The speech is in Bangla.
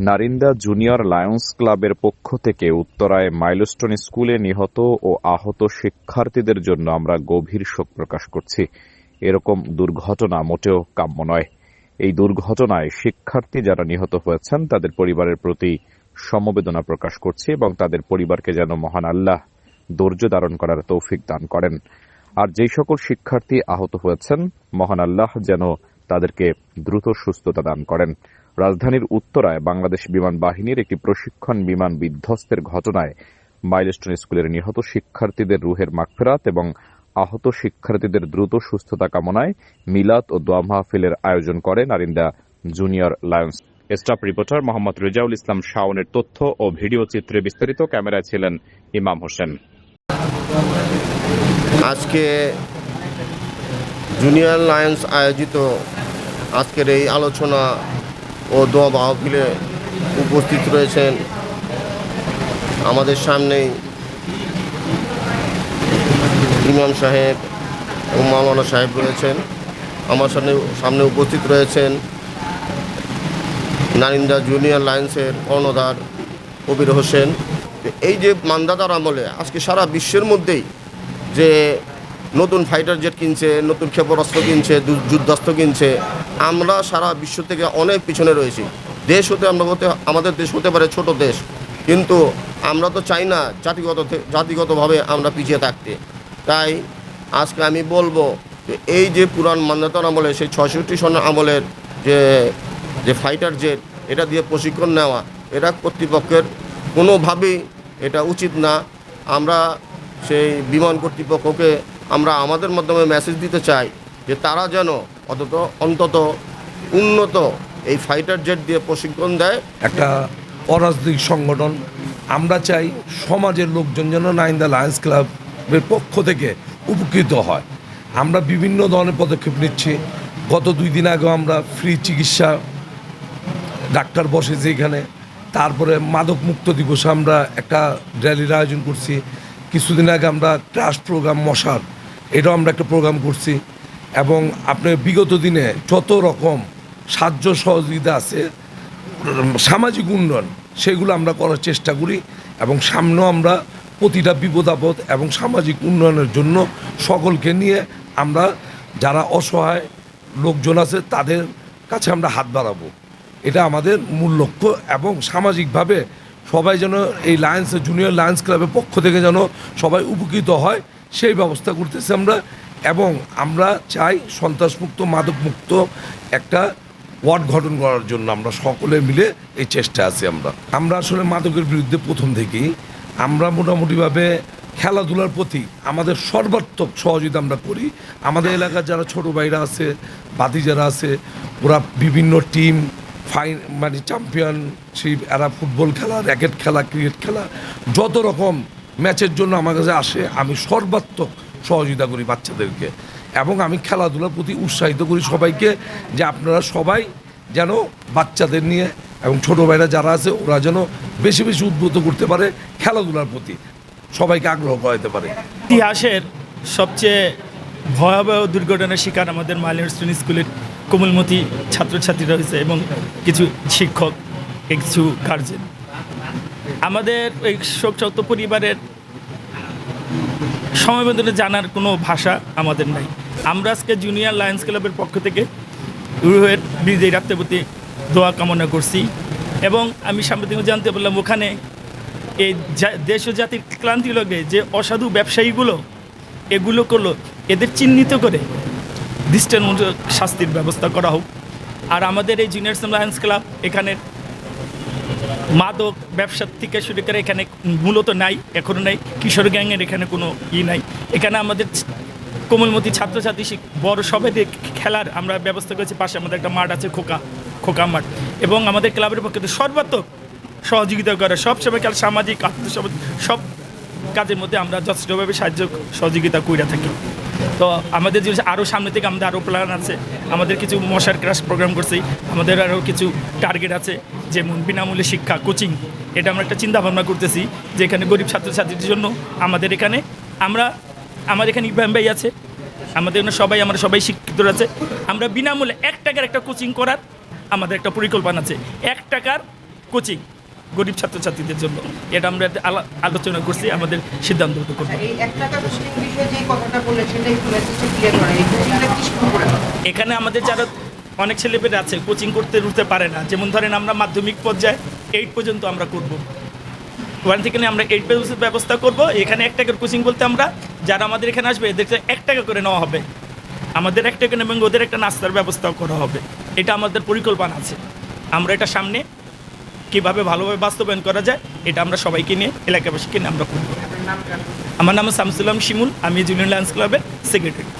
নারিন্দা জুনিয়র লায়ন্স ক্লাবের পক্ষ থেকে উত্তরায় মাইলস্টোন স্কুলে নিহত ও আহত শিক্ষার্থীদের জন্য আমরা গভীর শোক প্রকাশ করছি। এরকম দুর্ঘটনা মোটেও কাম্য নয়। এই দুর্ঘটনায় শিক্ষার্থী যারা নিহত হয়েছেন, তাদের পরিবারের প্রতি সমবেদনা প্রকাশ করছি এবং তাদের পরিবারকে যেন মহান আল্লাহ ধৈর্য ধারণ করার তৌফিক দান করেন। আর যেই সকল শিক্ষার্থী আহত হয়েছেন, মহান আল্লাহ যেন তাদেরকে দ্রুত সুস্থতা দান করেন। রাজধানীর উত্তরায় বাংলাদেশ বিমান বাহিনীর একটি প্রশিক্ষণ বিমান বিধ্বস্তের ঘটনায় মাইলস্টোন স্কুলের নিহত শিক্ষার্থীদের রুহের মাগফেরাত এবং আহত শিক্ষার্থীদের দ্রুত সুস্থতা কামনায় মিলাদ ও দোয়া মাহফিলের আয়োজন করে Narinda junior lions. Staff reporter Mohammad Rezaul Islam শাওনের তথ্য ও ভিডিও চিত্রে বিস্তারিত ক্যামেরায় ছিলেন ইমাম হোসেন। আজকে জুনিয়র লায়ন্স আয়োজিত আজকের এই আলোচনা ও দোয়া মাহফিলে উপস্থিত রয়েছেন আমাদের সামনেই ইমাম সাহেব ও মাওলানা সাহেব রয়েছেন। আমার সামনে সামনে উপস্থিত রয়েছেন নারিন্দা জুনিয়র লায়েন্সের কর্ণধার কবির হোসেন। এই যে মান্দাদার আমলে আজকে সারা বিশ্বের মধ্যেই যে নতুন ফাইটার জেট কিনছে, নতুন ক্ষেপণাস্ত্র কিনছে যুদ্ধাস্ত্র কিনছে। আমরা সারা বিশ্ব থেকে অনেক পিছনে রয়েছি। দেশ হতে আমরা হতে, আমাদের দেশ হতে পারে ছোট দেশ। কিন্তু আমরা তো চাই না জাতিগত জাতিগতভাবে আমরা পিছিয়ে থাকতে। তাই আজকে আমি বলব যে এই যে পুরান মান্যতার আমলে, সেই ছয়ষট্টি সনের আমলের যে যে ফাইটার জেট এটা দিয়ে প্রশিক্ষণ নেওয়া, এটা কর্তৃপক্ষের কোনোভাবেই এটা উচিত না। আমরা সেই বিমান কর্তৃপক্ষকে আমরা আমাদের মাধ্যমে মেসেজ দিতে চাই যে তারা যেন অন্তত অন্তত উন্নত এই ফাইটার জেট দিয়ে প্রশিক্ষণ দেয়। একটা অরাজনৈতিক সংগঠন। আমরা চাই সমাজের লোকজন যেন নাইন দ্য লায়ন্স ক্লাবের পক্ষ থেকে উপকৃত হয়। আমরা বিভিন্ন ধরনের পদক্ষেপ নিচ্ছি। গত দুই দিন আগে আমরা ফ্রি চিকিৎসা, ডাক্তার বসে এখানে। তারপরে মাদক মুক্ত দিবসে আমরা একটা র্যালির আয়োজন করছি। কিছুদিন আগে আমরা ক্রাশ প্রোগ্রাম মশার এটাও আমরা একটা প্রোগ্রাম করছি। এবং আপনার বিগত দিনে যত রকম সাহায্য সহযোগিতা আছে, সামাজিক উন্নয়ন, সেগুলো আমরা করার চেষ্টা করি এবং সামনেও আমরা প্রতিটা বিপদ আপদ এবং সামাজিক উন্নয়নের জন্য সকলকে নিয়ে আমরা যারা অসহায় লোকজন আছে, তাদের কাছে আমরা হাত বাড়াবো। এটা আমাদের মূল লক্ষ্য এবং সামাজিকভাবে সবাই যেন এই লায়ন্স জুনিয়র লায়ন্স ক্লাবের পক্ষ থেকে যেন সবাই উপকৃত হয়। সেই ব্যবস্থা করতেছি আমরা এবং আমরা চাই সন্ত্রাসমুক্ত, মাদকমুক্ত একটা ওয়ার্ড গঠন করার জন্য আমরা সকলে মিলে এই চেষ্টা আছি আমরা। আমরা আসলে মাদকের বিরুদ্ধে প্রথম থেকেই। আমরা মোটামুটিভাবে খেলাধুলার প্রতি আমাদের সর্বাত্মক সহযোগিতা আমরা করি। আমাদের এলাকার যারা ছোট ভাইরা আছে বাতি যারা আছে, ওরা বিভিন্ন টিম, ফাইন মানে চ্যাম্পিয়নশিপ এরা ফুটবল খেলা র্যাকেট খেলা ক্রিকেট খেলা, যত রকম ম্যাচের জন্য আমার কাছে আসে, আমি সর্বাত্মক সহযোগিতা করি বাচ্চাদেরকে এবং আমি খেলাধুলার প্রতি উৎসাহিত করি সবাইকে যে আপনারা সবাই যেন বাচ্চাদের নিয়ে এবং ছোটো ভাইরা যারা আছে, ওরা যেন বেশি বেশি উদ্বুদ্ধ করতে পারে খেলাধুলার প্রতি। সবাইকে আগ্রহ করাতে পারে। ইতিহাসের সবচেয়ে ভয়াবহ দুর্ঘটনার শিকার আমাদের মাইলস্টোন স্কুলের কোমলমতি ছাত্রছাত্রীরা হয়েছে এবং কিছু শিক্ষক, কিছু গার্জেন আমাদের এই শোক শোকসত্ত পরিবারের সমবেদনা জানার কোনো ভাষা আমাদের নাই। আমরা আজকে জুনিয়র লায়ন্স ক্লাবের পক্ষ থেকে রুহের বিজয়ী রাখতে প্রতি দোয়া কামনা করছি এবং আমি সাম্প্রতিক জানতে পারলাম ওখানে এই দেশ ও জাতির ক্লান্তি লগে যে অসাধু ব্যবসায়ীগুলো এগুলো করল, এদের চিহ্নিত করে দৃষ্টান্তমূলক শাস্তির ব্যবস্থা করা হোক। আর আমাদের এই জুনিয়র লায়ন্স ক্লাব এখানে মাদক ব্যবসার থেকে শুরু করে এখানে মূলত নাই এখনও নাই। কিশোর গ্যাংয়ের এখানে কোনো ই নাই। এখানে আমাদের কোমলমতি ছাত্রছাত্রী বড় সবাই খেলার আমরা ব্যবস্থা করেছি। পাশে আমাদের একটা মাঠ আছে, খোকা খোকা মাঠ। এবং আমাদের ক্লাবের পক্ষে সর্বাত্মক সহযোগিতা করে। সব সময় খেলা, সামাজিক আত্মসমাজ সব কাজের মধ্যে আমরা যথেষ্টভাবে সাহায্য, সহযোগিতা করে থাকি। তো আমাদের যে আরও সামনে থেকে আমাদের আরও প্ল্যান আছে, আমাদের কিছু মশার ক্রাশ প্রোগ্রাম করছি, আমাদের আরও কিছু টার্গেট আছে, যেমন বিনামূল্যে শিক্ষা কোচিং এটা আমরা একটা চিন্তা ভাবনা করতেছি যে এখানে গরিব ছাত্রছাত্রীদের জন্য আমাদের এখানে আমরা, আমাদের এখানে ইব্রাহিম ভাই আছে, আমাদের এখানে সবাই, আমরা সবাই শিক্ষিত আছে, আমরা বিনামূল্যে এক টাকার একটা কোচিং করার আমাদের একটা পরিকল্পনা আছে, এক টাকার কোচিং গরিব ছাত্রছাত্রীদের জন্য, এটা আমরা আলা- আলোচনা করছি, আমাদের সিদ্ধান্ত করব। একটু এখানে আমাদের যারা অনেক ছেলেপেলে আছে, কোচিং করতে উঠতে পারে না। যেমন ধরেন আমরা মাধ্যমিক পর্যায়ে এইট পর্যন্ত আমরা করব। ওয়ান থেকে আমরা এইট পর্যন্ত ব্যবস্থা করব। এখানে এক টাকার কোচিং বলতে আমরা, যারা আমাদের এখানে আসবে, এদেরকে এক টাকা করে নেওয়া হবে। আমাদের এক টাকা এবং ওদের একটা নাস্তার ব্যবস্থাও করা হবে। এটা আমাদের পরিকল্পনা আছে। আমরা এটা সামনে কীভাবে ভালোভাবে বাস্তবায়ন করা যায়, এটা আমরা সবাইকে নিয়ে, এলাকাবাসীকে নিয়ে আমরা করব। আমার নাম শামসুলাম শিমুল আমি জুনিয়র লায়ন্স ক্লাবের সেক্রেটারি